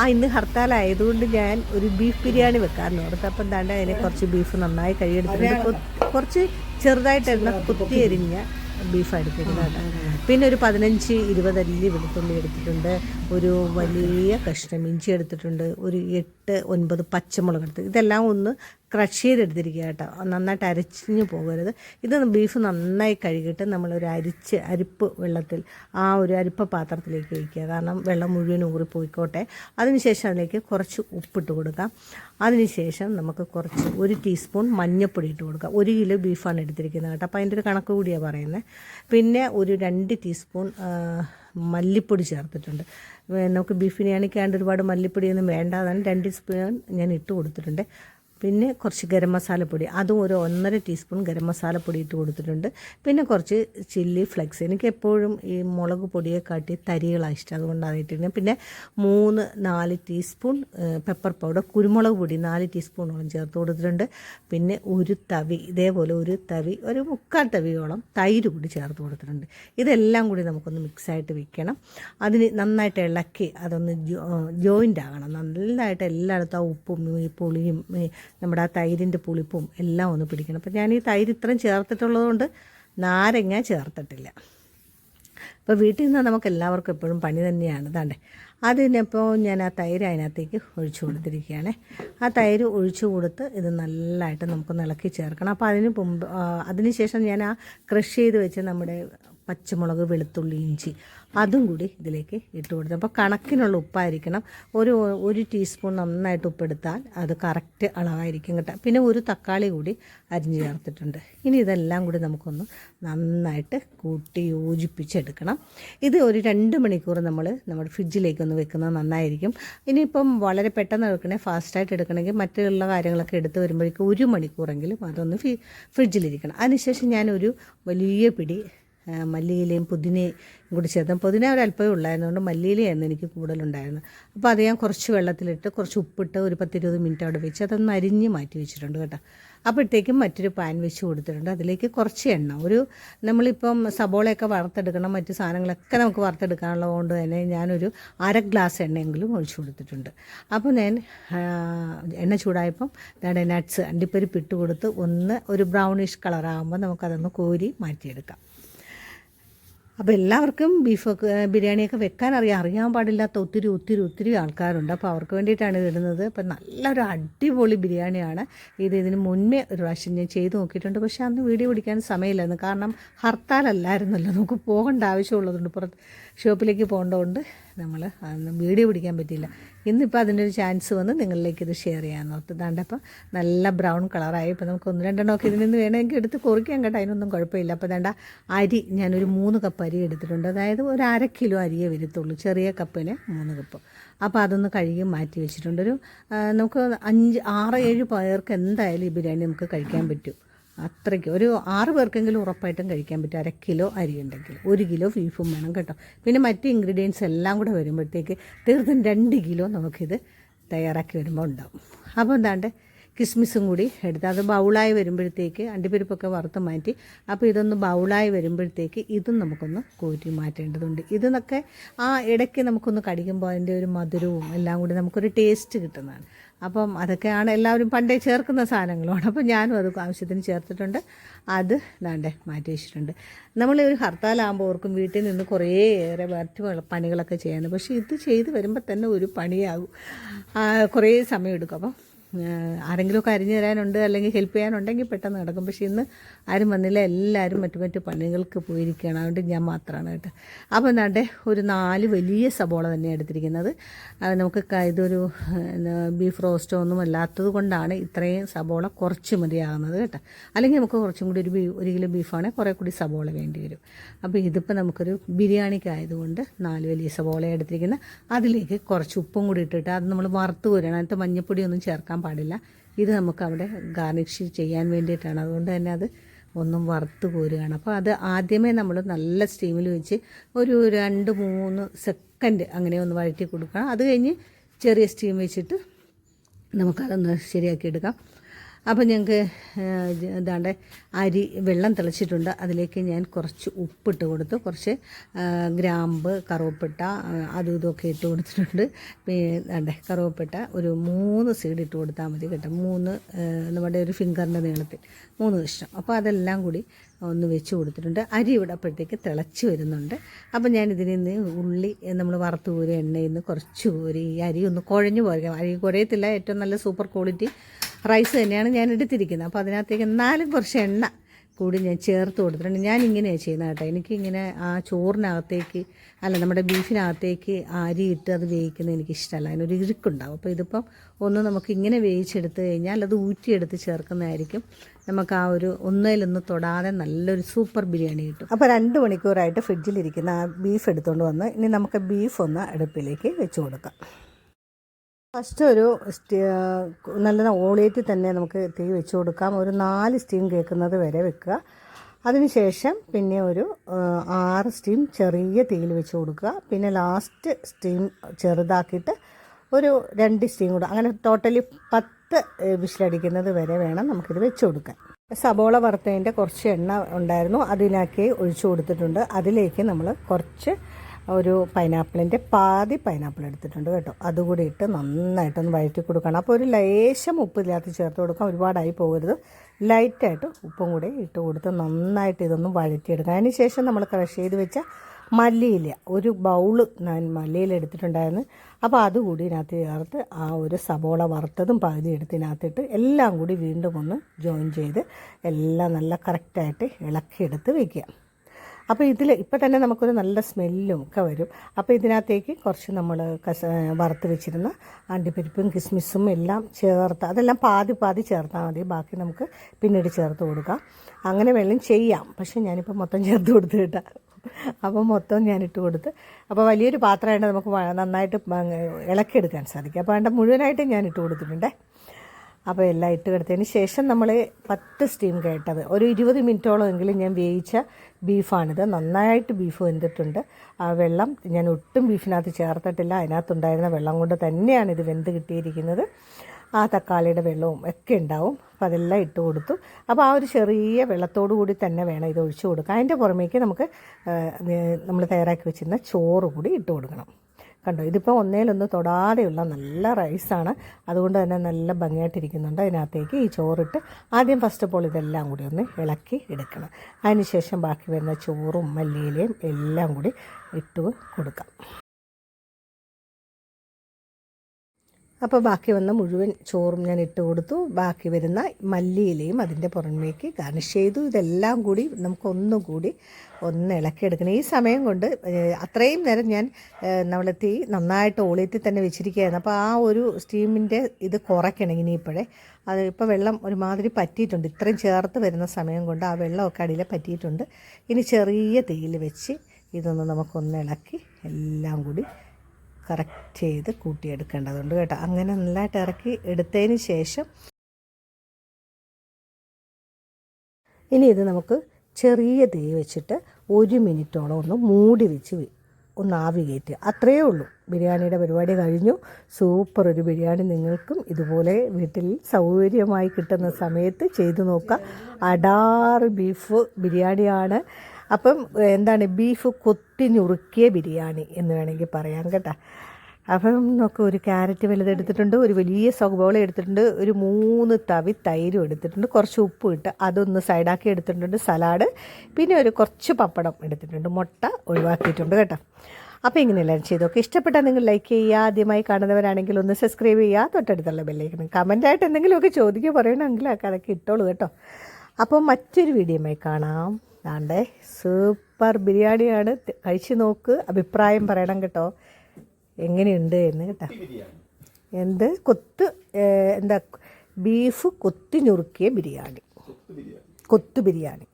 ആ ഇന്ന് ഹർത്താലായതുകൊണ്ട് ഞാൻ ഒരു ബീഫ് ബിരിയാണി വെക്കാമെന്ന് ഓർത്ത് അപ്പം എന്താണ്ട് അതിനെ കുറച്ച് ബീഫ് നന്നായി കഴുകിയെടുത്തിട്ടുണ്ട്. കുറച്ച് ചെറുതായിട്ട് എണ്ണ കുത്തി എരിഞ്ഞ ബീഫ് എടുത്തിരുന്നത് കേട്ടോ പിന്നെ ഒരു പതിനഞ്ച് ഇരുപത് അല്ലി വെളുത്തുള്ളി എടുത്തിട്ടുണ്ട്. ഒരു വലിയ കഷ്ണം ഇഞ്ചി എടുത്തിട്ടുണ്ട്. ഒരു എട്ട് ഒൻപത് പച്ചമുളക് എടുത്ത് ഇതെല്ലാം ഒന്ന് ക്രഷ് ചെയ്തെടുത്തിരിക്കുക കേട്ടോ. നന്നായിട്ട് അരച്ചിഞ്ഞ് പോകരുത്. ഇത് ബീഫ് നന്നായി കഴുകിയിട്ട് നമ്മളൊരു അരിച്ച് അരിപ്പ് വെള്ളത്തിൽ ആ ഒരു അരിപ്പ പാത്രത്തിലേക്ക് വയ്ക്കുക കാരണം വെള്ളം മുഴുവൻ ഊറിപ്പോയിക്കോട്ടെ. അതിനുശേഷം അതിലേക്ക് കുറച്ച് ഉപ്പിട്ട് കൊടുക്കാം. അതിനുശേഷം നമുക്ക് കുറച്ച് ഒരു ടീസ്പൂൺ മഞ്ഞൾപ്പൊടി ഇട്ട് കൊടുക്കാം. ഒരു കിലോ ബീഫാണ് എടുത്തിരിക്കുന്നത് കേട്ടോ. അപ്പോൾ അതിന്റെ ഒരു കണക്ക് കൂടിയാണ് പറയുന്നത് പിന്നെ ഒരു രണ്ട് ടീസ്പൂൺ മല്ലിപ്പൊടി ചേർത്തിട്ടുണ്ട്. നമുക്ക് ബീഫ് ബിരിയാണിക്കാണ്ട് ഒരുപാട് മല്ലിപ്പൊടിയൊന്നും വേണ്ട അതാണ് രണ്ട് സ്പൂൺ ഞാൻ ഇട്ട് കൊടുത്തിട്ടുണ്ട്. പിന്നെ കുറച്ച് ഗരം മസാലപ്പൊടി അതും ഒരു ഒന്നര ടീസ്പൂൺ ഗരം മസാലപ്പൊടി ഇട്ട് കൊടുത്തിട്ടുണ്ട്. പിന്നെ കുറച്ച് ചില്ലി ഫ്ലെക്സ്. എനിക്ക് എപ്പോഴും ഈ മുളക് പൊടിയെ കാട്ടി തരികളാണ് ഇഷ്ടം. അതുകൊണ്ടാണ് ഇട്ടിരുന്നത് പിന്നെ മൂന്ന് നാല് ടീസ്പൂൺ പെപ്പർ പൗഡർ കുരുമുളക് പൊടി നാല് ടീസ്പൂണോളം ചേർത്ത് കൊടുത്തിട്ടുണ്ട്. പിന്നെ ഒരു തവി ഇതേപോലെ ഒരു തവി ഒരു മുക്കാൽ തവിയോളം തൈര് കൂടി ചേർത്ത് കൊടുത്തിട്ടുണ്ട്. ഇതെല്ലാം കൂടി നമുക്കൊന്ന് മിക്സായിട്ട് വെക്കണം. അതിന് നന്നായിട്ട് ഇളക്കി അതൊന്ന് ജോയിന്റ് ആകണം. നന്നായിട്ട് എല്ലായിടത്തും ആ ഉപ്പും ഈ പുളിയും നമ്മുടെ ആ തൈരിന്റെ പുളിപ്പും എല്ലാം ഒന്ന് പിടിക്കണം. അപ്പം ഞാൻ ഈ തൈര് ഇത്രയും ചേർത്തിട്ടുള്ളതുകൊണ്ട് നാരങ്ങ ചേർത്തിട്ടില്ല. അപ്പോൾ വീട്ടിൽ നിന്ന് നമുക്ക് എല്ലാവർക്കും എപ്പോഴും പണി തന്നെയാണ്. താണ്ടേ അതിനിപ്പോൾ ഞാൻ ആ തൈര് അതിനകത്തേക്ക് ഒഴിച്ചു കൊടുത്തിരിക്കുകയാണ്. ആ തൈര് ഒഴിച്ചു കൊടുത്ത് ഇത് നല്ലതായിട്ട് നമുക്ക് ഇളക്കി ചേർക്കണം. അപ്പോൾ അതിന് മുമ്പ് ആ, അതിന് ശേഷം ഞാൻ ആ ക്രഷ് ചെയ്ത് വെച്ച് നമ്മുടെ പച്ചമുളക് വെളുത്തുള്ളി ഇഞ്ചി അതും കൂടി ഇതിലേക്ക് ഇട്ട് കൊടുത്തു അപ്പോൾ കണക്കിനുള്ള ഉപ്പായിരിക്കണം. ഒരു ഒരു ടീസ്പൂൺ നന്നായിട്ട് ഉപ്പെടുത്താൽ അത് കറക്റ്റ് അളവായിരിക്കും കേട്ടോ. പിന്നെ ഒരു തക്കാളി കൂടി അരിഞ്ഞ് ചേർത്തിട്ടുണ്ട്. ഇനി ഇതെല്ലാം കൂടി നമുക്കൊന്ന് നന്നായിട്ട് കൂട്ടി യോജിപ്പിച്ചെടുക്കണം. ഇത് ഒരു രണ്ട് മണിക്കൂർ നമ്മൾ നമ്മുടെ ഫ്രിഡ്ജിലേക്ക് ഒന്ന് വെക്കുന്നത് നന്നായിരിക്കും. ഇനിയിപ്പം വളരെ പെട്ടെന്ന് എടുക്കണേ ഫാസ്റ്റായിട്ട് എടുക്കണമെങ്കിൽ മറ്റുള്ള കാര്യങ്ങളൊക്കെ എടുത്ത് വരുമ്പോഴേക്കും ഒരു മണിക്കൂറെങ്കിലും അതൊന്ന് ഫ്രിഡ്ജിലിരിക്കണം അതിനുശേഷം ഞാനൊരു വലിയ പിടി മല്ലിയിലയും പുതിനയും കൂടി ചേർത്ത്. പുതിന ഒരല്പമേ ഉള്ളായിരുന്നുകൊണ്ട് മല്ലിയിലയായിരുന്നു എനിക്ക് കൂടുതലുണ്ടായിരുന്നു അപ്പോൾ അത് ഞാൻ കുറച്ച് വെള്ളത്തിലിട്ട് കുറച്ച് ഉപ്പിട്ട് ഒരു പത്തിരുപത് മിനിറ്റ് അവിടെ വെച്ച് അതൊന്ന് അരിഞ്ഞ് മാറ്റി വെച്ചിട്ടുണ്ട് കേട്ടോ. അപ്പോഴത്തേക്കും മറ്റൊരു പാൻ വെച്ച് കൊടുത്തിട്ടുണ്ട്. അതിലേക്ക് കുറച്ച് എണ്ണ. ഒരു നമ്മളിപ്പം സബോളയൊക്കെ വറുത്തെടുക്കണം മറ്റു സാധനങ്ങളൊക്കെ നമുക്ക് വറുത്തെടുക്കാനുള്ളത് കൊണ്ട് തന്നെ ഞാനൊരു അര ഗ്ലാസ് എണ്ണയെങ്കിലും ഒഴിച്ചു കൊടുത്തിട്ടുണ്ട്. അപ്പോൾ ഞാൻ എണ്ണ ചൂടായപ്പം നമ്മുടെ നട്ട്സ് അണ്ടിപ്പരിപ്പ് ഇട്ട് കൊടുത്ത് ഒന്ന് ഒരു ബ്രൗണിഷ് കളറാകുമ്പോൾ നമുക്കതൊന്ന് കോരി മാറ്റിയെടുക്കാം. അപ്പോൾ എല്ലാവർക്കും ബീഫൊക്കെ ബിരിയാണിയൊക്കെ വെക്കാൻ അറിയാം. അറിയാൻ പാടില്ലാത്ത ഒത്തിരി ഒത്തിരി ഒത്തിരി ആൾക്കാരുണ്ട്. അപ്പോൾ അവർക്ക് വേണ്ടിയിട്ടാണ് ഇടുന്നത്. അപ്പോൾ നല്ലൊരു അടിപൊളി ബിരിയാണിയാണ്. ഇത് ഇതിന് മുന്നേ ഒരു പ്രാവശ്യം ഞാൻ ചെയ്ത് നോക്കിയിട്ടുണ്ട്. പക്ഷേ അന്ന് വീഡിയോ പിടിക്കാൻ സമയമില്ലായിരുന്നു. കാരണം ഹർത്താലല്ലായിരുന്നല്ലോ. നമുക്ക് പോകേണ്ട ആവശ്യമുള്ളതുകൊണ്ട് പുറത്ത് ഷോപ്പിലേക്ക് പോകേണ്ടതുകൊണ്ട് നമ്മൾ അതൊന്നും വീഡിയോ പിടിക്കാൻ പറ്റിയില്ല. ഇന്നിപ്പോൾ അതിന്റെ ഒരു ചാൻസ് വന്ന് നിങ്ങളിലേക്ക് ഇത് ഷെയർ ചെയ്യാൻ ഓർത്ത്. ദാണ്ട് അപ്പോൾ നല്ല ബ്രൗൺ കളറായി ഇപ്പോൾ നമുക്ക് ഒന്ന് രണ്ടെണ്ണമൊക്കെ ഇതിൽ നിന്ന് വേണമെങ്കിൽ എടുത്ത് കുറിക്കാൻ കേട്ടോ. അതിനൊന്നും കുഴപ്പമില്ല. അപ്പോൾ ദാണ്ട അരി ഞാനൊരു മൂന്ന് കപ്പ് അരി എടുത്തിട്ടുണ്ട്. അതായത് ഒരു അര കിലോ അരിയേ വരുത്തുള്ളൂ. ചെറിയ കപ്പിന് മൂന്ന് കപ്പ് അപ്പോൾ അതൊന്ന് കഴുകി മാറ്റി വെച്ചിട്ടുണ്ട്. ഒരു നമുക്ക് അഞ്ച് ആറ് ഏഴ് പേർക്ക് എന്തായാലും ഈ ബിരിയാണി നമുക്ക് കഴിക്കാൻ പറ്റും. അത്രയ്ക്ക്. ഒരു ആറ് പേർക്കെങ്കിലും ഉറപ്പായിട്ടും കഴിക്കാൻ പറ്റും. അര കിലോ അരി ഉണ്ടെങ്കിൽ. ഒരു കിലോ ബീഫും വേണം കേട്ടോ. പിന്നെ മറ്റ് ഇൻഗ്രീഡിയൻസ് എല്ലാം കൂടെ വരുമ്പോഴത്തേക്ക് തീർത്തും രണ്ട് കിലോ നമുക്കിത് തയ്യാറാക്കി വരുമ്പോൾ ഉണ്ടാവും. അപ്പോൾ എന്താണ്ട്? കിസ്മിസും കൂടി എടുത്ത് അത് ബൗളായി വരുമ്പോഴത്തേക്ക് അണ്ടിപ്പരിപ്പൊക്കെ വറുത്ത് മാറ്റി. അപ്പോൾ ഇതൊന്ന് ബൗളായി വരുമ്പോഴത്തേക്ക് ഇതും നമുക്കൊന്ന് കോറ്റി മാറ്റേണ്ടതുണ്ട്. ഇതെന്നൊക്കെ ആ ഇടയ്ക്ക് നമുക്കൊന്ന് കടിക്കുമ്പോൾ അതിന്റെ ഒരു മധുരവും എല്ലാം കൂടി നമുക്കൊരു ടേസ്റ്റ് കിട്ടുന്നതാണ്. അപ്പം അതൊക്കെയാണ് എല്ലാവരും പണ്ടേ ചേർക്കുന്ന സാധനങ്ങളുമാണ് അപ്പം ഞാനും അത് ആവശ്യത്തിന് ചേർത്തിട്ടുണ്ട്. അത് ദാണ്ടെ മാറ്റി വെച്ചിട്ടുണ്ട്. നമ്മൾ ഒരു ഹർത്താലാകുമ്പോൾ ഓർക്കും വീട്ടിൽ നിന്ന് കുറേ ഏറെ മറ്റു പണികളൊക്കെ ചെയ്യാൻ പക്ഷേ ഇത് ചെയ്ത് വരുമ്പോൾ തന്നെ ഒരു പണിയാകും. കുറേ സമയം എടുക്കും അപ്പം ആരെങ്കിലുമൊക്കെ അരിഞ്ഞു തരാനുണ്ട് അല്ലെങ്കിൽ ഹെൽപ്പ് ചെയ്യാനുണ്ടെങ്കിൽ പെട്ടെന്ന് നടക്കും. പക്ഷേ ഇന്ന് ആരും വന്നില്ല. എല്ലാവരും മറ്റു മറ്റു പണികൾക്ക് പോയിരിക്കുകയാണ്. അതുകൊണ്ട് ഞാൻ മാത്രമാണ് കേട്ടോ. അപ്പോൾ എന്താണ്ട് ഒരു നാല് വലിയ സബോള തന്നെ എടുത്തിരിക്കുന്നത്. നമുക്ക് ഇതൊരു ബീഫ് റോസ്റ്റോ ഒന്നും അല്ലാത്തത് കൊണ്ടാണ് ഇത്രയും സബോള കുറച്ച് മതിയാകുന്നത് കേട്ടോ. അല്ലെങ്കിൽ നമുക്ക് കുറച്ചും കൂടി ഒരു ബീ ഒരു കിലോ ബീഫാണെങ്കിൽ കുറേ കൂടി സബോള വേണ്ടി വരും. അപ്പോൾ ഇതിപ്പോൾ നമുക്കൊരു ബിരിയാണിക്കായതുകൊണ്ട് നാല് വലിയ സബോള എടുത്തിരിക്കുന്നത്. അതിലേക്ക് കുറച്ച് ഉപ്പും കൂടി ഇട്ടിട്ട് അത് നമ്മൾ വറുത്ത് കോരണം അതിനകത്ത് മഞ്ഞപ്പൊടിയൊന്നും ചേർക്കാൻ പാടില്ല. ഇത് നമുക്ക് അവിടെ ഗാർണിഷ് ചെയ്യാൻ വേണ്ടിയിട്ടാണ്. അതുകൊണ്ട് തന്നെ അത് ഒന്നും വറുത്ത് കോരുകയാണ്. അപ്പോൾ അത് ആദ്യമേ നമ്മൾ നല്ല സ്റ്റീമിൽ വെച്ച് ഒരു രണ്ട് മൂന്ന് സെക്കൻഡ് അങ്ങനെ ഒന്ന് വഴറ്റി കൊടുക്കണം. അത് കഴിഞ്ഞ് ചെറിയ സ്റ്റീം വെച്ചിട്ട് നമുക്കതൊന്ന് ശരിയാക്കി എടുക്കാം അപ്പോൾ ഞങ്ങൾക്ക് ഇതാണ്ട് അരി വെള്ളം തിളച്ചിട്ടുണ്ട്. അതിലേക്ക് ഞാൻ കുറച്ച് ഉപ്പിട്ട് കൊടുത്തു. കുറച്ച് ഗ്രാമ്പ് കറുവപ്പട്ട അതും ഇതൊക്കെ ഇട്ട് കൊടുത്തിട്ടുണ്ട്. പിന്നെ കറുവപ്പട്ട ഒരു മൂന്ന് സീഡ് ഇട്ട് കൊടുത്താൽ മതി കേട്ടോ. മൂന്ന് നമ്മുടെ ഒരു ഫിംഗറിന്റെ നീളത്തിൽ. മൂന്ന് കഷ്ണം. അപ്പോൾ അതെല്ലാം കൂടി ഒന്ന് വെച്ച് കൊടുത്തിട്ടുണ്ട്. അരി ഇവിടെ അപ്പോഴത്തേക്ക് തിളച്ച് വരുന്നുണ്ട്. അപ്പോൾ ഞാൻ ഇതിൽ നിന്ന് ഉള്ളി നമ്മൾ വറുത്ത് കോരി എണ്ണയിൽ നിന്ന് കുറച്ച് കോരി ഈ അരി ഒന്ന് കുഴഞ്ഞു പോരുക. അരി കുഴയത്തില്ല. ഏറ്റവും നല്ല സൂപ്പർ ക്വാളിറ്റി റൈസ് തന്നെയാണ് ഞാൻ എടുത്തിരിക്കുന്നത്. അപ്പോൾ അതിനകത്തേക്ക് എന്നാലും കുറച്ച് എണ്ണ കൂടി ഞാൻ ചേർത്ത് കൊടുത്തിട്ടുണ്ട്. ഞാൻ ഇങ്ങനെയാണ് ചെയ്യുന്നത് കേട്ടോ. എനിക്കിങ്ങനെ ആ ചോറിനകത്തേക്ക് അല്ല നമ്മുടെ ബീഫിനകത്തേക്ക് അരി ഇട്ട് അത് വേവിക്കുന്നത് എനിക്കിഷ്ടമല്ല അതിനൊരു ഇരുക്കുണ്ടാവും അപ്പോൾ ഇതിപ്പം ഒന്ന് നമുക്ക് ഇങ്ങനെ വേവിച്ചെടുത്ത് കഴിഞ്ഞാൽ അത് ഊറ്റിയെടുത്ത് ചേർക്കുന്നതായിരിക്കും. നമുക്ക് ആ ഒരു ഒന്നേലൊന്ന് തൊടാതെ നല്ലൊരു സൂപ്പർ ബിരിയാണി കിട്ടും. അപ്പോൾ രണ്ട് മണിക്കൂറായിട്ട് ഫ്രിഡ്ജിലിരിക്കുന്ന ആ ബീഫ് എടുത്തുകൊണ്ട് വന്ന് ഇനി നമുക്ക് ബീഫ് ഒന്ന് അടുപ്പിലേക്ക് വെച്ച് കൊടുക്കാം. ഫസ്റ്റ് ഒരു നല്ല ഓളിയേറ്റിൽ തന്നെ നമുക്ക് തീ വെച്ച് കൊടുക്കാം. ഒരു നാല് സ്റ്റീം കേൾക്കുന്നത് വരെ വെക്കുക. അതിനുശേഷം പിന്നെ ഒരു ആറ് സ്റ്റീം ചെറിയ തീയിൽ വെച്ച് കൊടുക്കുക. പിന്നെ ലാസ്റ്റ് സ്റ്റീം ചെറുതാക്കിയിട്ട് ഒരു രണ്ട് സ്റ്റീം കൂടെ അങ്ങനെ ടോട്ടലി പത്ത് വിസിലടിക്കുന്നത് വരെ വേണം നമുക്കിത് വെച്ച് കൊടുക്കാൻ. സബോള വറുത്തതിന്റെ കുറച്ച് എണ്ണ ഉണ്ടായിരുന്നു. അതിനാക്കി ഒഴിച്ചു കൊടുത്തിട്ടുണ്ട്. അതിലേക്ക് നമ്മൾ കുറച്ച് ഒരു പൈനാപ്പിളിന്റെ പാതി പൈനാപ്പിൾ എടുത്തിട്ടുണ്ട് കേട്ടോ. അതുകൂടി ഇട്ട് നന്നായിട്ടൊന്ന് വഴറ്റി കൊടുക്കണം. അപ്പോൾ ഒരു ലേശം ഉപ്പ് ഇതിനകത്ത് ചേർത്ത് കൊടുക്കാം ഒരുപാടായി പോകരുത്. ലൈറ്റായിട്ട് ഉപ്പും കൂടി ഇട്ട് കൊടുത്ത് നന്നായിട്ട് ഇതൊന്ന് വഴറ്റിയെടുക്കാം അതിന് ശേഷം നമ്മൾ ക്രഷ് ചെയ്ത് വെച്ച മല്ലിയില ഒരു ബൗൾ ഞാൻ മല്ലിയില എടുത്തിട്ടുണ്ടായിരുന്നു. അപ്പോൾ അതുകൂടി ഇതിനകത്ത് ചേർത്ത് ആ ഒരു സബോള വറുത്തതും പകുതി എടുത്ത് ഇതിനകത്തിട്ട് എല്ലാം കൂടി വീണ്ടും ഒന്ന് ജോയിൻ ചെയ്ത് എല്ലാം നല്ല കറക്റ്റായിട്ട് ഇളക്കിയെടുത്ത് വയ്ക്കുക അപ്പോൾ ഇതിൽ ഇപ്പോൾ തന്നെ നമുക്കൊരു നല്ല സ്മെല്ലും ഒക്കെ വരും. അപ്പോൾ ഇതിനകത്തേക്ക് കുറച്ച് നമ്മൾ കസ വറുത്ത് വെച്ചിരുന്ന അണ്ടിപ്പരിപ്പും കിസ്മിസും എല്ലാം ചേർത്ത് അതെല്ലാം പാതി പാതി ചേർത്താൽ മതി. ബാക്കി നമുക്ക് പിന്നീട് ചേർത്ത് കൊടുക്കാം. അങ്ങനെ വേണം ചെയ്യാം. പക്ഷേ ഞാനിപ്പോൾ മൊത്തം ചേർത്ത് കൊടുത്ത് കേട്ടോ. അപ്പോൾ മൊത്തം ഞാൻ ഇട്ട് കൊടുത്ത്. അപ്പോൾ വലിയൊരു പാത്രമായിട്ട് നമുക്ക് നന്നായിട്ട് ഇളക്കിയെടുക്കാൻ സാധിക്കും. അപ്പോൾ അതിന്റെ മുഴുവനായിട്ട് ഞാൻ ഇട്ട് കൊടുത്തിട്ടുണ്ടേ. അപ്പോൾ എല്ലാം ഇട്ട് കൊടുത്തതിന് ശേഷം നമ്മൾ പത്ത് സ്റ്റീം കേട്ടത്. ഒരു ഇരുപത് മിനിറ്റോളം എങ്കിലും ഞാൻ വേവിച്ച ബീഫാണിത്. നന്നായിട്ട് ബീഫ് വെന്തിട്ടുണ്ട്. ആ വെള്ളം ഞാൻ ഒട്ടും ബീഫിനകത്ത് ചേർത്തിട്ടില്ല. അതിനകത്തുണ്ടായിരുന്ന വെള്ളം കൊണ്ട് തന്നെയാണ് ഇത് വെന്ത് കിട്ടിയിരിക്കുന്നത്. ആ തക്കാളിയുടെ വെള്ളവും ഒക്കെ ഉണ്ടാവും. അപ്പം അതെല്ലാം ഇട്ട് കൊടുത്തു. അപ്പോൾ ആ ഒരു ചെറിയ വെള്ളത്തോടു കൂടി തന്നെ വേണം ഇത് ഒഴിച്ചു കൊടുക്കുക അതിന്റെ പുറമേക്ക് നമുക്ക് നമ്മൾ തയ്യാറാക്കി വെച്ചിരുന്ന ചോറ് കൂടി ഇട്ട് കൊടുക്കണം. കണ്ടോ? ഇതിപ്പോൾ ഒന്നേലൊന്ന് തൊടാതെയുള്ള നല്ല റൈസാണ് അതുകൊണ്ട് തന്നെ നല്ല ഭംഗിയായിട്ടിരിക്കുന്നുണ്ട് അതിനകത്തേക്ക് ഈ ചോറിട്ട്. ആദ്യം ഫസ്റ്റ് ഓഫ് ഓൾ ഇതെല്ലാം കൂടി ഒന്ന് ഇളക്കി എടുക്കണം. അതിനുശേഷം ബാക്കി വരുന്ന ചോറും മല്ലിയിലയും എല്ലാം കൂടി ഇട്ട് കൊടുക്കാം. അപ്പോൾ ബാക്കി വന്ന മുഴുവൻ ചോറും ഞാൻ ഇട്ട് കൊടുത്തു. ബാക്കി വരുന്ന മല്ലിയിലയും അതിന്റെ പുറമേക്ക് ഗാർണിഷ് ചെയ്തു. ഇതെല്ലാം കൂടി നമുക്കൊന്നും കൂടി ഒന്ന് ഇളക്കിയെടുക്കണം. ഈ സമയം കൊണ്ട് അത്രയും നേരം ഞാൻ നമ്മൾ തീ നന്നായിട്ട് ഓളിയത്തിൽ തന്നെ വെച്ചിരിക്കുകയായിരുന്നു. അപ്പോൾ ആ ഒരു സ്റ്റീമിന്റെ ഇത് കുറയ്ക്കണം ഇനിയിപ്പോഴേ. അത് ഇപ്പോൾ വെള്ളം ഒരുമാതിരി പറ്റിയിട്ടുണ്ട്. ഇത്രയും ചേർത്ത് വരുന്ന സമയം കൊണ്ട് ആ വെള്ളമൊക്കെ അടിയിൽ പറ്റിയിട്ടുണ്ട്. ഇനി ചെറിയ തീയിൽ വെച്ച് ഇതൊന്ന് നമുക്കൊന്ന് ഇളക്കി എല്ലാം കൂടി കറക്റ്റ് ചെയ്ത് കൂട്ടിയെടുക്കേണ്ടതുണ്ട് കേട്ടോ. അങ്ങനെ നല്ലതായിട്ട് ഇറക്കി എടുത്തതിന് ശേഷം ഇനി ഇത് നമുക്ക് ചെറിയ തീ വെച്ചിട്ട് ഒരു മിനിറ്റോളം ഒന്ന് മൂടി വെച്ച് ഒന്ന് ആവി കയറ്റുക. അത്രയേ ഉള്ളൂ. ബിരിയാണിയുടെ പരിപാടി കഴിഞ്ഞു. സൂപ്പർ ഒരു ബിരിയാണി നിങ്ങൾക്കും ഇതുപോലെ വീട്ടിൽ സൗകര്യമായി കിട്ടുന്ന സമയത്ത് ചെയ്തു നോക്കുക അടാറ് ബീഫ് ബിരിയാണിയാണ്. അപ്പം എന്താണ് ബീഫ് കൊത്തി ഞുറുക്കിയ ബിരിയാണി എന്ന് വേണമെങ്കിൽ പറയാം കേട്ടോ. അപ്പം നോക്ക് ഒരു ക്യാരറ്റ് വലുതെടുത്തിട്ടുണ്ട് ഒരു വലിയ സൗബോള എടുത്തിട്ടുണ്ട് ഒരു മൂന്ന് തവി തൈരും എടുത്തിട്ടുണ്ട് കുറച്ച് ഉപ്പ് ഇട്ട് അതൊന്ന് സൈഡാക്കി എടുത്തിട്ടുണ്ട് സലാഡ് പിന്നെ ഒരു കുറച്ച് പപ്പടം എടുത്തിട്ടുണ്ട് മുട്ട ഒഴിവാക്കിയിട്ടുണ്ട് കേട്ടോ. അപ്പോൾ ഇങ്ങനെയെല്ലാം ചെയ്തൊക്കെ. ഇഷ്ടപ്പെട്ടാൽ നിങ്ങൾ ലൈക്ക് ചെയ്യുക ആദ്യമായി കാണുന്നവരാണെങ്കിൽ ഒന്ന് സബ്സ്ക്രൈബ് ചെയ്യുക തൊട്ടടുത്തുള്ള ബെല്ലൈക്കണം കമന്റായിട്ട് എന്തെങ്കിലുമൊക്കെ ചോദിക്കുക പറയണമെങ്കിൽ അതൊക്കെ ഇട്ടോളൂ കേട്ടോ. അപ്പോൾ മറ്റൊരു വീഡിയോയുമായി കാണാം. ദാണ്ടേ സൂപ്പർ ബിരിയാണിയാണ്. കഴിച്ചു നോക്ക് അഭിപ്രായം പറയണം കേട്ടോ. എങ്ങനെയുണ്ട് എന്ന് കേട്ടോ. എന്ത്? കൊത്ത് എന്താ ബീഫ് കൊത്തി ഞുറുക്കിയ ബിരിയാണി. കൊത്തു ബിരിയാണി.